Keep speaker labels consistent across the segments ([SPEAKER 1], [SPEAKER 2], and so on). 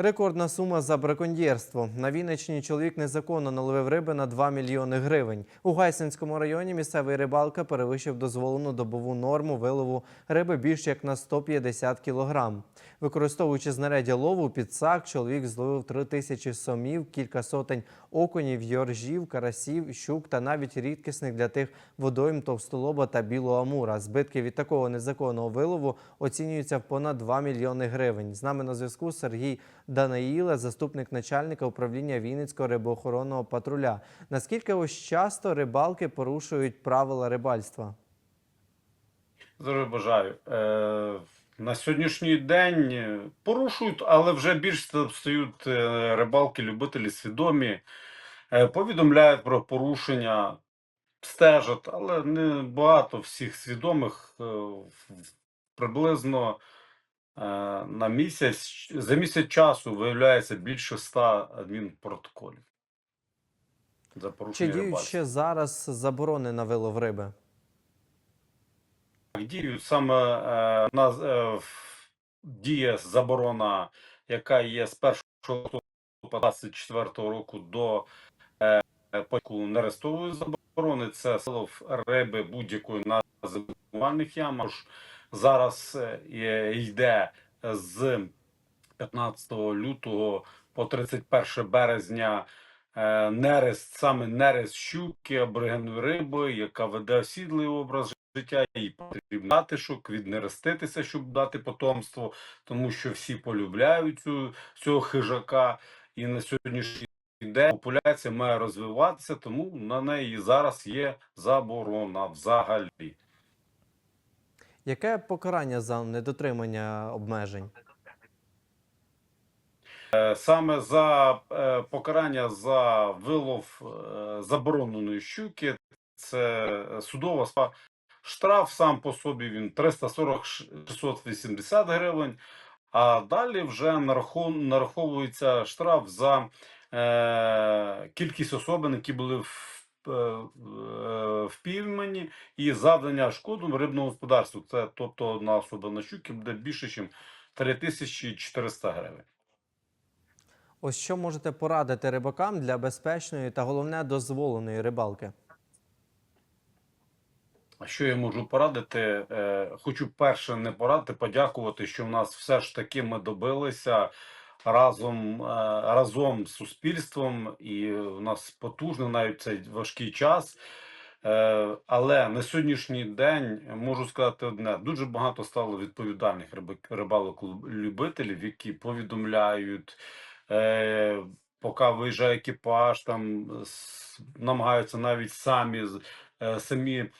[SPEAKER 1] Рекордна сума за браконьєрство. На Вінниччині чоловік незаконно наловив риби на 2 мільйони гривень. У Гайсинському районі місцевий рибалка перевищив дозволену добову норму вилову риби більш як на 150 кілограм. Використовуючи знаряддя лову, підсак, чоловік зловив 3 тисячі сомів, кілька сотень окунів, йоржів, карасів, щук та навіть рідкісних для тих водойм товстолоба та білого амура. Збитки від такого незаконного вилову оцінюються в понад 2 мільйони гривень. З нами на зв'язку Сергій Данаїле, заступник начальника управління Вінницького рибоохоронного патруля. Наскільки ось часто рибалки порушують правила рибальства?
[SPEAKER 2] Здоров'я бажаю. Е, на сьогоднішній день порушують, але вже більш ста- стають е, рибалки, любителі свідомі, е, повідомляють про порушення, стежать, але не багато всіх свідомих е, приблизно на місяць, за місяць часу виявляється більше ста адмінпротоколів за
[SPEAKER 1] Чи діють
[SPEAKER 2] рибальства.
[SPEAKER 1] ще зараз заборони на вилов риби?
[SPEAKER 2] діють саме е, на е, діє заборона, яка є з 1 листопада 24 року до е, початку нерестової заборони. Це селов риби будь-якої на зимувальних ямах. Зараз е, йде з 15 лютого по 31 березня е, нерест, саме нерест щуки, аборигенної риби, яка веде осідлий образ життя, їй потрібно затишок, віднереститися, щоб дати потомство, тому що всі полюбляють цю, цього хижака, і на сьогоднішній день популяція має розвиватися, тому на неї зараз є заборона взагалі.
[SPEAKER 1] Яке покарання за недотримання обмежень?
[SPEAKER 2] Е, Саме за е, покарання за вилов е, забороненої щуки, це судова справа. Штраф сам по собі він 340-680 гривень, а далі вже нараховується штраф за кількість особин, які були в, впіймані, і завдання шкоду рибному господарству. Це тобто одна особа на щуки буде більше, ніж 3400 гривень.
[SPEAKER 1] Ось що можете порадити рибакам для безпечної та головне дозволеної рибалки?
[SPEAKER 2] А Що я можу порадити? Е, Хочу перше не порадити, подякувати, що в нас все ж таки ми добилися разом, е, разом з суспільством, і у нас потужний навіть цей важкий час. Е, Але на сьогоднішній день можу сказати одне: дуже багато стало відповідальних рибалок-любителів, які повідомляють, е, поки виїжджає екіпаж, там намагаються навіть самі е, самі е,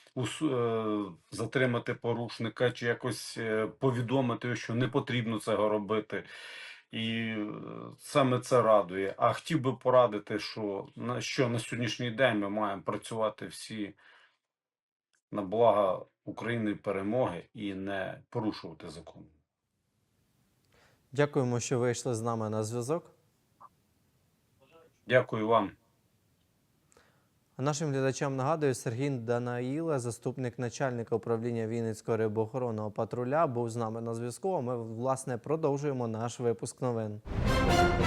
[SPEAKER 2] затримати порушника чи якось е, повідомити, що не потрібно цього робити. І е, саме це радує. А хотів би порадити, що на що на сьогоднішній день ми маємо працювати всі на благо України перемоги і не порушувати закон.
[SPEAKER 1] Дякуємо, що вийшли з нами на зв'язок.
[SPEAKER 2] Дякую вам.
[SPEAKER 1] А нашим глядачам нагадую, Сергій Данаїла, заступник начальника управління Вінницького рибоохоронного патруля, був з нами на зв'язку. Ми власне продовжуємо наш випуск новин.